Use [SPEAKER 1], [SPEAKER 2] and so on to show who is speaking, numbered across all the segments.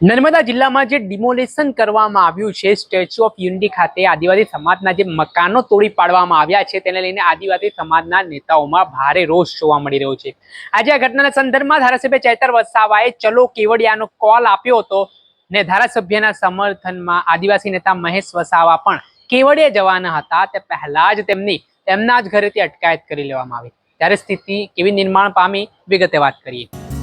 [SPEAKER 1] નર્મદા જિલ્લામાં જે ડિમોલેશન કરવામાં આવ્યું છે સ્ટેચ્યુ ઓફ યુનિટી ખાતે આદિવાસી સમાજના જે મકાનો તોડી પાડવામાં આવ્યા છે, તેને લઈને આદિવાસી સમાજના નેતાઓમાં ભારે રોષ જોવા મળી રહ્યો છે. આજે આ ઘટનાના સંદર્ભમાં ધારાસભ્ય ચૈતર વસાવાએ, ચલો કેવડિયાનો કોલ આપ્યો હતો ને ધારાસભ્યના સમર્થનમાં આદિવાસી નેતા મહેશ વસાવા પણ કેવડિયા જવાના હતા. તે પહેલા જ તેમની, તેમના જ ઘરેથી અટકાયત કરી લેવામાં આવી. ત્યારે સ્થિતિ કેવી નિર્માણ પામી, વિગતે વાત કરીએ.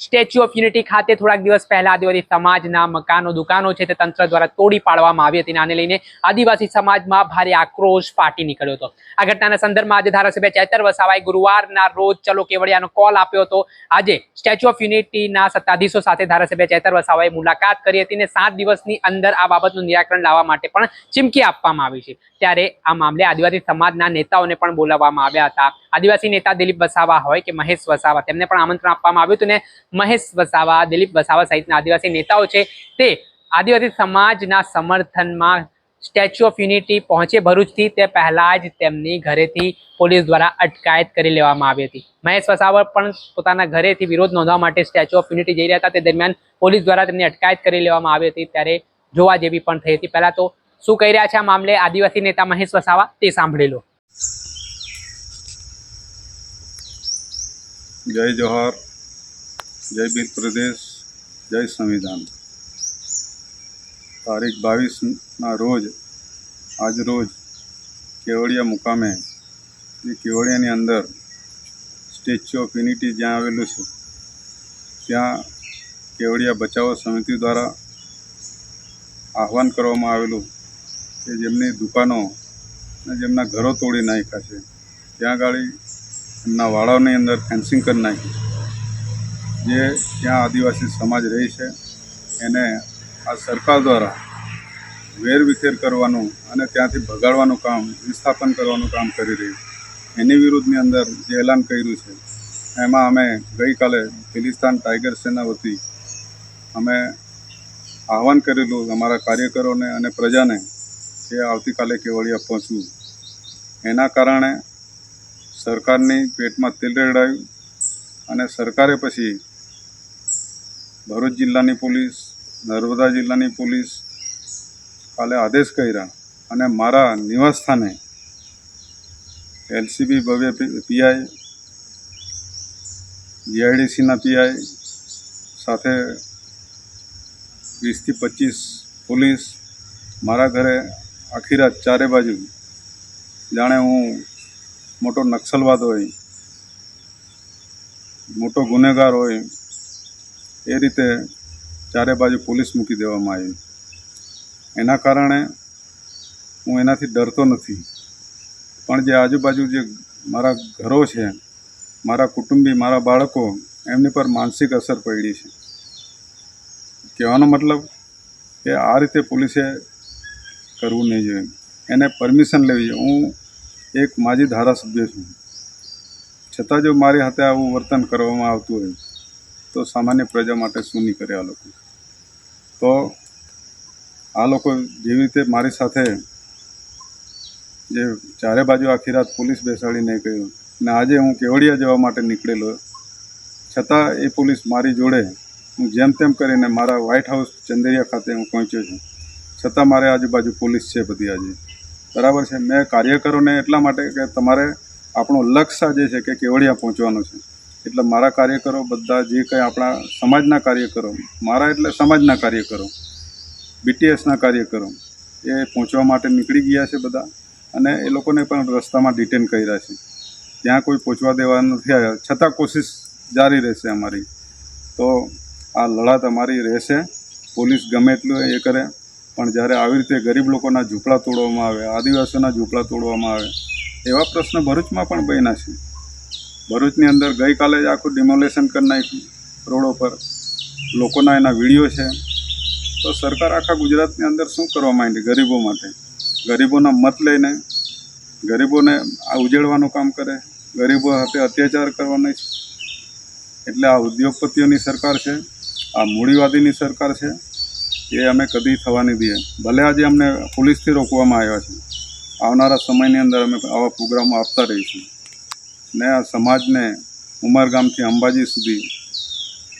[SPEAKER 1] સ્ટેચ્યુ ઓફ યુનિટી ખાતે થોડાક દિવસ પહેલા આદિવાસી સમાજના મકાનો, દુકાનો છે તે તંત્ર દ્વારા તોડી પાડવામાં આવી હતી આને લઈને આદિવાસી સમાજમાં ભારે આક્રોશ ફાટી નીકળ્યો હતો. આ ઘટનાના સંદર્ભમાં આજે ધારાસભ્ય ચેતર વસાવાએ ગુરુવારના રોજ ચલો કેવડિયાનો કોલ આપ્યો હતો. આજે સ્ટેચ્યુ ઓફ યુનિટીના સત્તાધીશો સાથે ધારાસભ્ય ચેતર વસાવાએ મુલાકાત કરી હતી અને સાત દિવસની અંદર આ બાબતનું નિરાકરણ લાવવા માટે પણ ચીમકી આપવામાં આવી છે. ત્યારે આ મામલે આદિવાસી સમાજના નેતાઓને પણ બોલાવવામાં આવ્યા હતા. આદિવાસી નેતા દિલીપ વસાવા હોય કે મહેશ વસાવા, તેમને પણ આમંત્રણ આપવામાં આવ્યું હતું ને મહેશ વસાવા, દિલીપ વસાવા સહિતના આદિવાસી નેતાઓ છે તે આદિવાસી સમાજના સમર્થનમાં સ્ટેચ્યુ ઓફ યુનિટી પહોંચે ભરૂચથી, તે પહેલા જ તેમની ઘરેથી પોલીસ દ્વારા અટકાયત કરી લેવામાં આવી હતી. મહેશ વસાવા પણ પોતાના ઘરેથી વિરોધ નોંધવા માટે સ્ટેચ્યુ ઓફ યુનિટી જઈ રહ્યા હતા. તે દરમિયાન પોલીસ દ્વારા તેમની અટકાયત કરી લેવામાં આવી હતી ત્યારે જોવા જેવી પણ થઈ હતી. પહેલા તો શું કહી રહ્યા છે આ મામલે આદિવાસી નેતા મહેશ વસાવા? તે સાંભળી લો.
[SPEAKER 2] જય જોહાર જય બીર પ્રદેશ, જય સંવિધાન. તારીખ બાવીસના રોજ, આજ રોજ કેવડિયા મુકામે, એ કેવડિયાની અંદર સ્ટેચ્યુ ઓફ યુનિટી જ્યાં આવેલું છે, ત્યાં કેવડિયા બચાવો સમિતિ દ્વારા આહવાન કરવામાં આવેલું કે જેમની દુકાનો અને જેમના ઘરો તોડી નાખ્યા છે. ત્યાં ગાડી એમના વાડાઓની અંદર ફેન્સિંગ કરી નાખી. જે ત્યાં આદિવાસી સમાજ રહે છે, એને આ સરકાર દ્વારા વેરવિખેર કરવાનું અને ત્યાંથી ભગાડવાનું કામ, વિસ્થાપન કરવાનું કામ કરી રહ્યું એની વિરુદ્ધની અંદર જે એલાન કર્યું છે, એમાં અમે ગઈકાલે ખિલિસ્તાન ટાઈગર સેના વતી અમે આહવાન કરેલું અમારા કાર્યકરોને અને પ્રજાને કે આવતીકાલે કેવડિયા પહોંચવું. એના કારણે સરકારની પેટમાં તેલ રેડાયું અને સરકારે પછી ભરૂચ જિલ્લાની પોલીસ, નર્મદા જિલ્લાની પોલીસ કાલે આદેશ કર્યા અને મારા નિવાસસ્થાને એલસીબી ભવ્ય પીઆઈ જીઆઈડીસીના પીઆઈ સાથે વીસથી પચીસ પોલીસ મારા ઘરે આખી રાત ચારે બાજુ. જાણે હું મોટો નક્સલવાદ હોય, મોટો ગુનેગાર હોય, એ રીતે ચારે બાજુ પોલીસ મૂકી દેવામાં આવી. એના કારણે હું એનાથી ડરતો નથી. પણ જે આજુબાજુ જે મારા ઘરો છે, મારા કુટુંબી, મારા બાળકો, એમની પર માનસિક અસર પડી છે. કહેવાનો મતલબ કે આ રીતે પોલીસે કરવું નહીં જોઈએ. એને પરમિશન લેવી જોઈએ. હું એક માજી ધારાસભ્ય છું. છતાં જો મારી હાથે આવું વર્તન કરવામાં આવતું હોય, તો સામાન્ય પ્રજા માટે શું નહીં કરે આ લોકો? તો આ લોકો જેવી રીતે મારી સાથે જે ચારે બાજુ આખી રાત પોલીસ બેસાડીને કહ્યું ને આજે હું કેવડિયા જવા માટે નીકળેલો, છતાં એ પોલીસ મારી જોડે હું જેમ તેમ કરીને મારા વ્હાઇટ હાઉસ ચંદેરિયા ખાતે હું પહોંચ્યો છું. છતાં મારે આજુબાજુ પોલીસ છે બધી આજે. બરાબર છે. મેં કાર્યકરોને એટલા માટે કે તમારે આપણું લક્ષ્ય જે છે કે કેવડિયા પહોંચવાનું છે. એટલે મારા કાર્યકરો બધા જે કંઈ આપણા સમાજના કાર્યકરો, મારા એટલે સમાજના કાર્યકરો બીટીએસના કાર્યકરો, એ પહોંચવા માટે નીકળી ગયા છે બધા અને એ લોકોને પણ રસ્તામાં ડિટેન કર્યા છે. ત્યાં કોઈ પહોંચવા દેવા નથી આવ્યા. છતાં કોશિશ જારી રહેશે અમારી. તો આ લડાત અમારી રહેશે. પોલીસ ગમે એટલું એ કરે. પણ જ્યારે આવી રીતે ગરીબ લોકોના ઝૂંપડા તોડવામાં આવે, આદિવાસીઓના ઝૂંપડા તોડવામાં આવે, એવા પ્રશ્ન ભરૂચમાં પણ બન્યા છે. ભરૂચની અંદર ગઈકાલે જ આખું ડિમોલેશન કરી નાખ્યું રોડો પર. લોકોના એના વીડિયો છે. તો સરકાર આખા ગુજરાતની અંદર શું કરવા માંડી ગરીબો માટે? ગરીબોના મત લઈને, ગરીબોને આ ઉજેડવાનું કામ કરે, ગરીબો સાથે અત્યાચાર કરવાનો છે. એટલે આ ઉદ્યોગપતિઓની સરકાર છે, આ મૂડીવાદીની સરકાર છે એ અમે કદી થવા નહીં દઈએ. ભલે આજે અમને પોલીસથી રોકવામાં આવ્યા છે. આવનારા સમયની અંદર અમે આવા પ્રોગ્રામો આપતા રહીશું. ને આ સમાજને ઉમરગામથી અંબાજી સુધી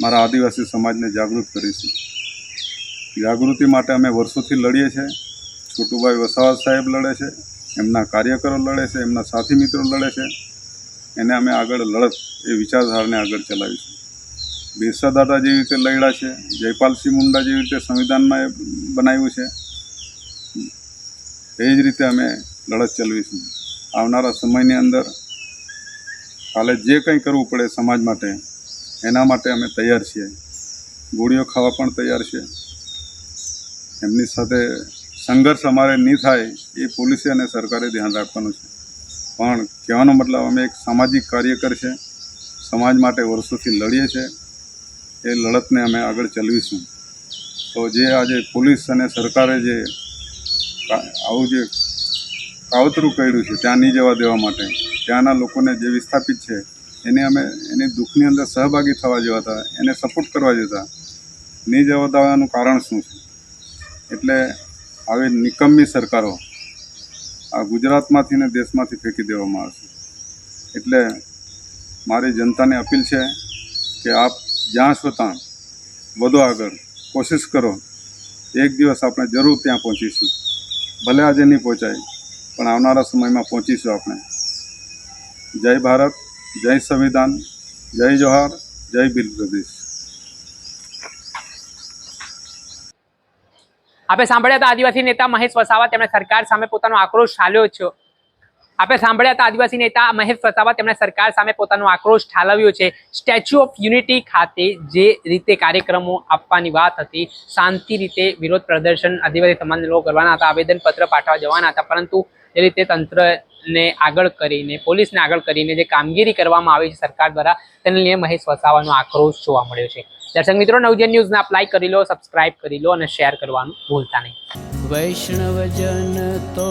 [SPEAKER 2] મારા આદિવાસી સમાજને જાગૃત કરીશું. જાગૃતિ માટે અમે વર્ષોથી લડીએ છીએ. છોટુભાઈ વસાવા સાહેબ લડે છે, એમના કાર્યકરો લડે છે, એમના સાથી મિત્રો લડે છે. એને અમે આગળ લડત એ વિચારધારાને આગળ ચલાવીશું. બિરસા દાદા જેવી રીતે લડ્યા છે, જયપાલસિંહ મુંડા જેવી રીતે સંવિધાનમાં એ બનાવ્યું છે, એ જ રીતે અમે લડત ચલાવીશું આવનારા સમયની અંદર કાલે જે કંઈ કરવું પડે સમાજ માટે, એના માટે અમે તૈયાર છીએ. ગોળીઓ ખાવા પણ તૈયાર છે. એમની સાથે સંઘર્ષ અમારે નહીં થાય એ પોલીસે અને સરકારે ધ્યાન રાખવાનું છે. પણ કહેવાનો મતલબ અમે એક સામાજિક કાર્યકર છે, સમાજ માટે વર્ષોથી લડીએ છીએ. એ લડતને અમે આગળ ચલાવીશું. તો જે આજે પોલીસ અને સરકારે જે આવું જે કાવતરું કર્યું છે ત્યાં નહીં જવા દેવા માટે, ત્યાંના લોકોને જે વિસ્થાપિત છે, એને અમે, એની દુઃખની અંદર સહભાગી થવા જેવા હતા, એને સપોર્ટ કરવા જતા નહીં જવા દેવાનું કારણ શું છે? એટલે આવી નિકમ્મી સરકારો આ ગુજરાતમાંથી ને દેશમાંથી ફેંકી દેવામાં આવશે. એટલે મારી જનતાને અપીલ છે કે આપ જ્યાં છો ત્યાં વધુ આગળ. કોશિશ કરો. એક દિવસ આપણે જરૂર ત્યાં પહોંચીશું. ભલે આજે નહીં પહોંચાય, પણ આવનારા સમયમાં પહોંચીશું આપણે. જય ભારત, જય સંવિધાન, જય જોહાર, જય ભીલ પ્રદેશ.
[SPEAKER 1] આપણે સાંભળ્યા હતા આદિવાસી નેતા મહેશ વસાવા, તેમણે સરકાર સામે પોતાનો આક્રોશ ચાલ્યો છે. આપે સાંભળ્યા હતા આદિવાસી નેતા મહેશ વસાવા તેમણે સરકાર સામે પોતાનો આક્રોશ ઠાલવ્યો છે. સ્ટેચ્યુ ઓફ યુનિટી ખાતે જે રીતે કાર્યક્રમો આપવાની વાત હતી, શાંતિ રીતે વિરોધ પ્રદર્શન આદિવાસી સમાજ લોકો કરવાના હતા આવેદનપત્ર પાઠવા જવાના હતા, પરંતુ એ રીતે તંત્રને આગળ કરીને, પોલીસને આગળ કરીને જે કામગીરી કરવામાં આવી છે સરકાર દ્વારા, તેને લઈને મહેશ વસાવાનો આક્રોશ જોવા મળ્યો છે. દર્શક મિત્રો નવજન ન્યૂઝને આપ કરી લો સબસ્ક્રાઇબ કરી લો અને શેર કરવાનું ભૂલતા નહીં.
[SPEAKER 3] વૈષ્ણવજન તો